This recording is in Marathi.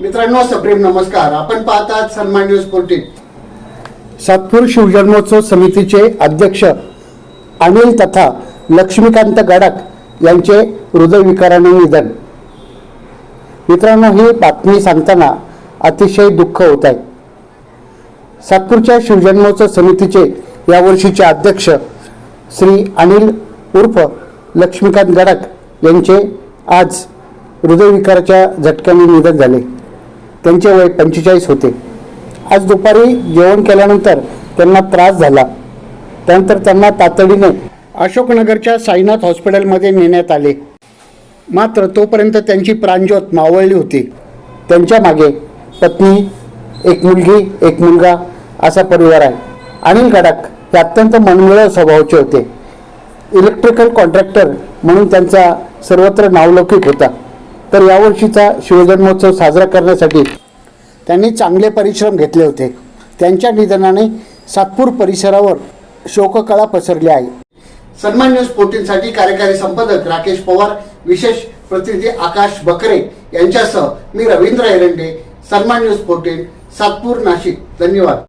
मित्रांनो सप्रेम नमस्कार. आपण पाहतात सन्मान न्यूज फोर्टीन सातपूर शिवजन्मोत्सव समितीचे अध्यक्ष अनिल तथा लक्ष्मीकांत गडाख यांचे हृदयविकाराने निधन. मित्रांनो ही बातमी सांगताना अतिशय दुःख होत आहे. सातपूरच्या शिवजन्मोत्सव समितीचे यावर्षीचे अध्यक्ष श्री अनिल उर्फ लक्ष्मीकांत गडाख यांचे आज हृदयविकाराच्या झटक्याने निधन झाले. त्यांचे वय पंचेचाळीस होते. आज दुपारी जेवण केल्यानंतर त्यांना त्रास झाला. त्यानंतर त्यांना तातडीने अशोकनगरच्या साईनाथ हॉस्पिटलमध्ये नेण्यात आले. मात्र तोपर्यंत त्यांची प्राणज्योत मावळली होती. त्यांच्या मागे पत्नी एक मुलगी एक मुलगा असा परिवार आहे. अनिल गडाख हे अत्यंत मनमिळव स्वभावाचे होते. इलेक्ट्रिकल कॉन्ट्रॅक्टर म्हणून त्यांचा सर्वत्र नावलौकिक होता. तर यावर्षीचा शिवजन्मोत्सव साजरा करण्यासाठी त्यांनी चांगले परिश्रम घेतले होते. त्यांच्या निधनाने सातपूर परिसरावर शोककळा पसरली आहे. सन्मान न्यूज फोर्टीनसाठी कार्यकारी संपादक राकेश पवार विशेष प्रतिनिधी आकाश बकरे यांच्यासह मी रवींद्र एरंडे सन्मान न्यूज फोर्टीन सातपूर नाशिक. धन्यवाद.